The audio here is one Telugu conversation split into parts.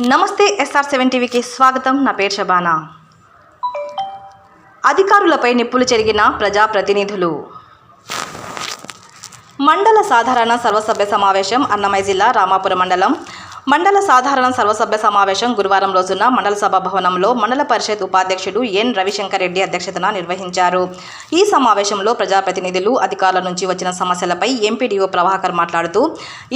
నమస్తే ఎస్ఆర్ సెవెన్ టీవీకి స్వాగతం. నా పేరు షబానా. అధికారులపై నిప్పులు చెరిగిన ప్రజాప్రతినిధులు. మండల సాధారణ సర్వసభ్య సమావేశం అన్నమయ్య జిల్లా రామాపురం మండలం మండల సాధారణ సర్వసభ్య సమావేశం గురువారం రోజున మండల సభ భవనంలో మండల పరిషత్ ఉపాధ్యక్షుడు ఎన్ రవిశంకర్ రెడ్డి అధ్యక్షతన నిర్వహించారు. ఈ సమావేశంలో ప్రజాప్రతినిధులు అధికారుల నుంచి వచ్చిన సమస్యలపై ఎంపీడీఓ ప్రభాకర్ మాట్లాడుతూ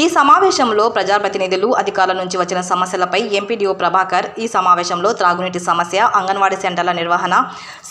ఈ సమావేశంలో ప్రజాప్రతినిధులు అధికారుల నుంచి వచ్చిన సమస్యలపై ఎంపీడీఓ ప్రభాకర్ ఈ సమావేశంలో త్రాగునీటి సమస్య అంగన్వాడీ సెంటర్ల నిర్వహణ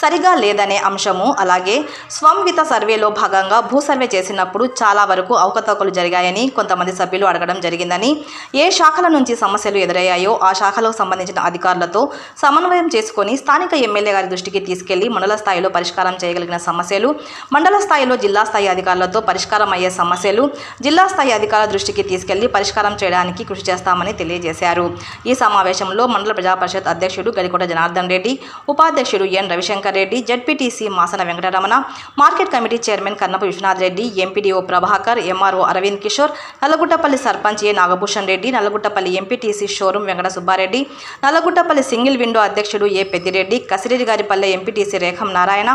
సరిగా లేదనే అంశము అలాగే స్వంవిత సర్వేలో భాగంగా భూ సర్వే చేసినప్పుడు చాలా వరకు అవకతవకలు జరిగాయని కొంతమంది సభ్యులు అడగడం జరిగిందని ఏ శాఖల నుంచి సమస్యలు ఎదురయ్యాయో ఆ శాఖలకు సంబంధించిన అధికారులతో సమన్వయం చేసుకొని స్థానిక ఎమ్మెల్యే గారి దృష్టికి తీసుకెళ్ళి మండల స్థాయిలో పరిష్కారం చేయగలిగిన సమస్యలు మండల స్థాయిలో జిల్లా స్థాయి అధికారులతో పరిష్కారం అయ్యే సమస్యలు జిల్లా స్థాయి అధికారుల దృష్టికి తీసుకెళ్ళి పరిష్కారం చేయడానికి కృషి చేస్తామని తెలియజేశారు. ఈ సమావేశంలో మండల ప్రజా పరిషత్ అధ్యక్షుడు గడికోట జనార్దన్ రెడ్డి ఉపాధ్యక్షుడు N Ravishankar Reddy ZPTC Masana Venkataramana market committee chairman Kannapu Vishwanath Reddy MPDO Prabhakar MRO Arvind Kishore Nallaguttapalli sarpanch A Nagabhushan Reddy Nallaguttapalli MPTC showroom Venkata Subbareddy Nallaguttapalli single window అధ్యక్షుడు A Peddireddy Kasireddy Garipalle MPTC Rekham Narayana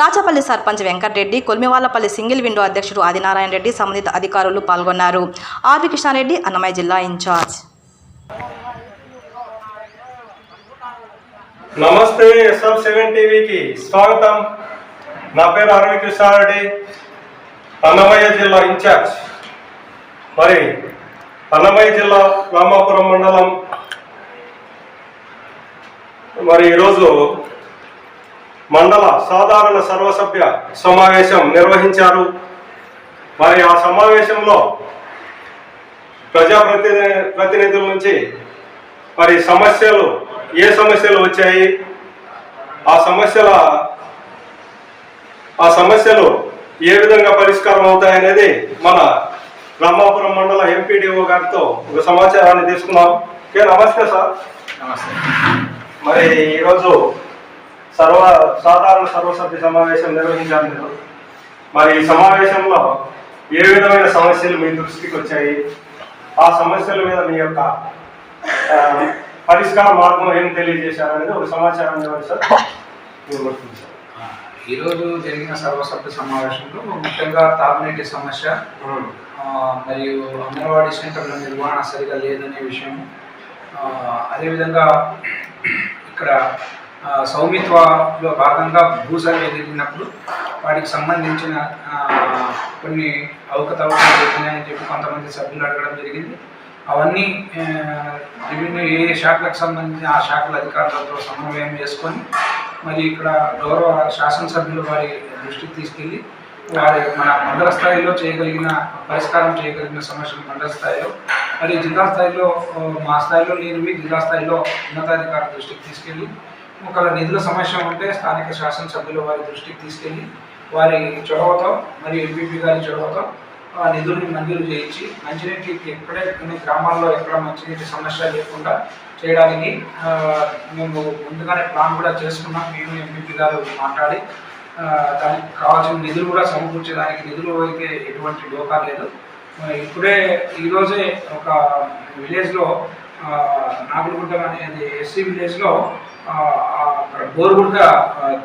Rachapalli sarpanch Venkatareddy Kolmivallapalli single window అధ్యక్షుడు ఆదినారాయణ రెడ్డి సంబంధిత అధికారులు పాల్గొన్నారు. ఆర్వి కృష్ణారెడ్డి అన్నమయ్య జిల్లా ఇన్ఛార్జ్. నమస్తే ఎస్ఎం సెవెన్ టీవీకి స్వాగతం. నా పేరు అరవి కృష్ణారెడ్డి అన్నమయ్య జిల్లా ఇన్ఛార్జ్. మరి అన్నమయ్య జిల్లా రామాపురం మండలం. మరి ఈరోజు మండల సాధారణ సర్వసభ్య సమావేశం నిర్వహించారు. మరి ఆ సమావేశంలో ప్రజాప్రతిని ప్రతినిధుల నుంచి మరి సమస్యలు ఏ సమస్యలు వచ్చాయి? ఆ సమస్యల ఆ సమస్యలు ఏ విధంగా పరిష్కారం అవుతాయనేది మన రామాపురం మండల ఎంపీడీఓ గారితో ఒక సమాచారాన్ని తీసుకున్నాం ఓకే నమస్తే సార్. నమస్తే. మరి ఈరోజు సర్వ సాధారణ సర్వసభ్య సమావేశం నిర్వహించారు మీరు మరి ఈ సమావేశంలో ఏ విధమైన సమస్యలు మీ దృష్టికి వచ్చాయి? ఆ సమస్యల మీద మీ యొక్క పరిష్కార మార్గం ఏం తెలియజేశారనేది ఒక సమాచారం ఇవ్వండి సార్. ఈరోజు జరిగిన సర్వసభ్య సమావేశంలో ముఖ్యంగా తాగునీటి సమస్య మరియు అంగన్వాడీ సెంటర్ల నిర్వహణ సరిగా లేదనే విషయం. అదేవిధంగా ఇక్కడ సౌమిత్వలో భాగంగా భూ సర్వే జరిగినప్పుడు వాటికి సంబంధించిన కొన్ని అవకతవకలు జరిగినాయని చెప్పి కొంతమంది సభ్యులు అడగడం జరిగింది. అవన్నీ విభిన్న ఏ ఏ శాఖలకు సంబంధించిన ఆ శాఖల అధికారులతో సమన్వయం చేసుకొని మరి ఇక్కడ గౌరవ శాసనసభ్యులు వారి దృష్టికి తీసుకెళ్ళి వారి మన మండల స్థాయిలో చేయగలిగిన పరిష్కారం చేయగలిగిన సమస్యలు మండల స్థాయిలో. మరియు జిల్లా స్థాయిలో మా స్థాయిలో లేనివి జిల్లా స్థాయిలో ఉన్నతాధికారుల దృష్టికి తీసుకెళ్ళి ఒకవేళ నిధుల సమస్య ఉంటే స్థానిక శాసనసభ్యులు వారి దృష్టికి తీసుకెళ్ళి వారి చొరవతో మరియు ఎంపీపీ గారి చొరవతో ఆ నిధుల్ని మంజూరు చేయించి మంచినీటికి ఎక్కడే కొన్ని గ్రామాల్లో ఎక్కడ మంచినీటి సమస్య లేకుండా చేయడానికి మేము ముందుగానే ప్లాన్ కూడా చేసుకున్నాం. మేము ఎంపీపీ గారు మాట్లాడి దానికి కావాల్సిన నిధులు కూడా సమకూర్చడానికి నిధులు అయితే ఎటువంటి డోకా లేదు. ఇప్పుడే ఈరోజే ఒక విలేజ్లో నాగులగుంట అనేది ఎస్సీ విలేజ్లో అక్కడ బోరుగుడ్డ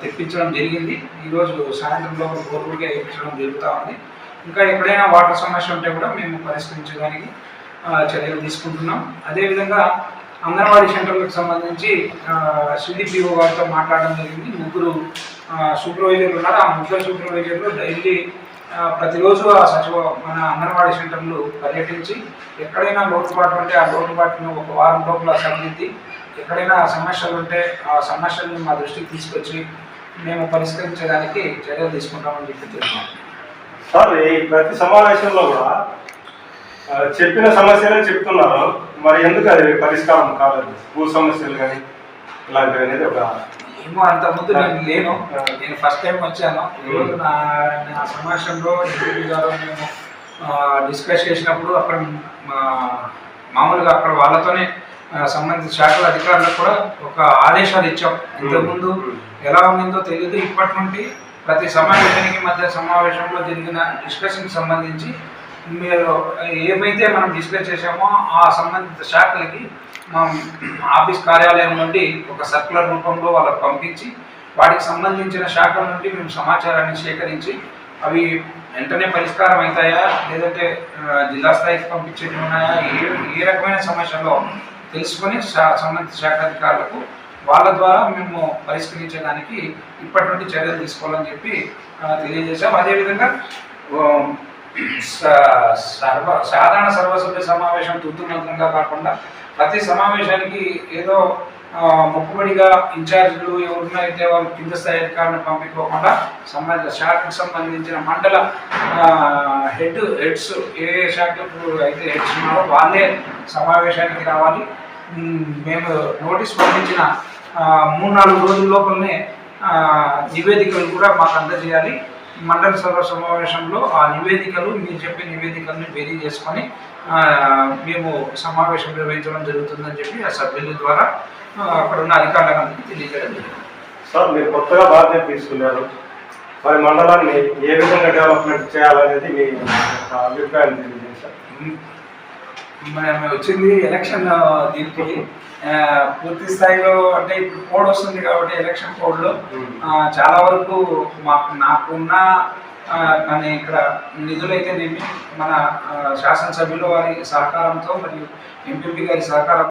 తెప్పించడం జరిగింది. ఈరోజు సాయంత్రంలో బోర్గుడ్గా వేయించడం జరుగుతూ ఉంది. ఇంకా ఎక్కడైనా వాటర్ సమస్య ఉంటే కూడా మేము పరిష్కరించడానికి చర్యలు తీసుకుంటున్నాం. అదేవిధంగా అంగన్వాడీ సెంటర్లకు సంబంధించి సిడిపిఓ గారితో మాట్లాడడం జరిగింది. ముగ్గురు సూపర్వైజర్లు ఉన్నారు. ఆ ముగ్గురు సూపర్వైజర్లు డైలీ ప్రతిరోజు ఆ సచివ మన అంగన్వాడీ సెంటర్లు పర్యటించి ఎక్కడైనా లోటుపాటు ఉంటే ఆ లోటుపాటును ఒక వారం లోపల సరిదిద్ది ఎక్కడైనా సమస్యలు ఉంటే ఆ సమస్యలను మా దృష్టికి తీసుకొచ్చి మేము పరిష్కరించడానికి చర్యలు తీసుకుంటామని చెప్పి తెలియజేస్తున్నాం సార్ ఈ ప్రతి సమావేశంలో కూడా చెప్పిన సమస్యలే చెప్తున్నారు. మరి ఎందుకు అది పరిష్కారం కాలేదు? భూ సమస్యలు కానీ ఇలాంటివి అనేది ఒక ఏమో అంత ముందు నేను లేను. నేను ఫస్ట్ టైం వచ్చాను. ఈరోజు నా నా సమావేశంలో ఎంపీ గారు మేము డిస్కస్ చేసినప్పుడు అక్కడ మా- మామూలుగా అక్కడ వాళ్ళతోనే సంబంధిత శాఖల అధికారులకు కూడా ఒక ఆదేశాలు ఇచ్చాం. ఇంతకుముందు ఎలా ఉండిందో తెలియదు ఇప్పటి నుండి ప్రతి సమావేశానికి మధ్య సమావేశంలో జరిగిన డిస్కషన్కి సంబంధించి మీరు ఏమైతే మనం డిస్ప్లే చేసామో ఆ సంబంధిత శాఖలకి ఆఫీస్ కార్యాలయం నుండి ఒక సర్కులర్ రూపంలో వాళ్ళకు పంపించి వాటికి సంబంధించిన శాఖల నుండి మేము సమాచారాన్ని సేకరించి అవి వెంటనే పరిష్కారం అవుతాయా? లేదంటే జిల్లా స్థాయికి పంపించేవి ఉన్నాయా? ఏ ఏ రకమైన సమస్యలో తెలుసుకొని శా- సంబంధిత శాఖ అధికారులకు వాళ్ళ ద్వారా మేము పరిష్కరించడానికి ఇప్పటి నుండి చర్యలు తీసుకోవాలని చెప్పి తెలియజేశాం. అదేవిధంగా సర్వ సాధారణ సర్వసభ్య సమావేశం తుత్తు మంత్రంగా కాకుండా ప్రతి సమావేశానికి ఏదో మొక్కుబడిగా ఇన్ఛార్జీలు ఎవరున్నారైతే వాళ్ళు కింద స్థాయి అధికారులను పంపించుకోకుండా సంబంధిత శాఖకు సంబంధించిన మండల హెడ్ హెడ్స్ ఏ ఏ శాఖకు అయితే హెడ్స్ ఉన్నారో వాళ్ళే సమావేశానికి రావాలి. మేము నోటీస్ పంపించిన మూడు నాలుగు రోజుల లోపలనే నివేదికలు కూడా మాకు అందజేయాలి. మండల సభ సమావేశంలో ఆ నివేదికలు మీరు చెప్పే నివేదికలను బేరీ చేసుకొని మేము సమావేశం నిర్వహించడం జరుగుతుందని చెప్పి ఆ సభ్యుల ద్వారా అక్కడ ఉన్న అధికారులందరికీ తెలియజేయడం జరిగింది. సార్ మీరు కొత్తగా బాధ్యత తీసుకున్నారు. మరి మండలాన్ని ఏ విధంగా డెవలప్మెంట్ చేయాలనేది మీ అభిప్రాయం తెలియజేశారు. మేము. వచ్చింది ఎలక్షన్ దీనికి. పూర్తి స్థాయిలో అంటే ఇప్పుడు కోడ్ వస్తుంది కాబట్టి ఎలక్షన్ కోడ్లో ఆ, చాలా వరకు మాకు నాకున్న మన ఇక్కడ నిధులైతేనేమి మన శాసనసభ్యుల వారి సహకారంతో మరియు ఎంపీపీ గారి సహకారం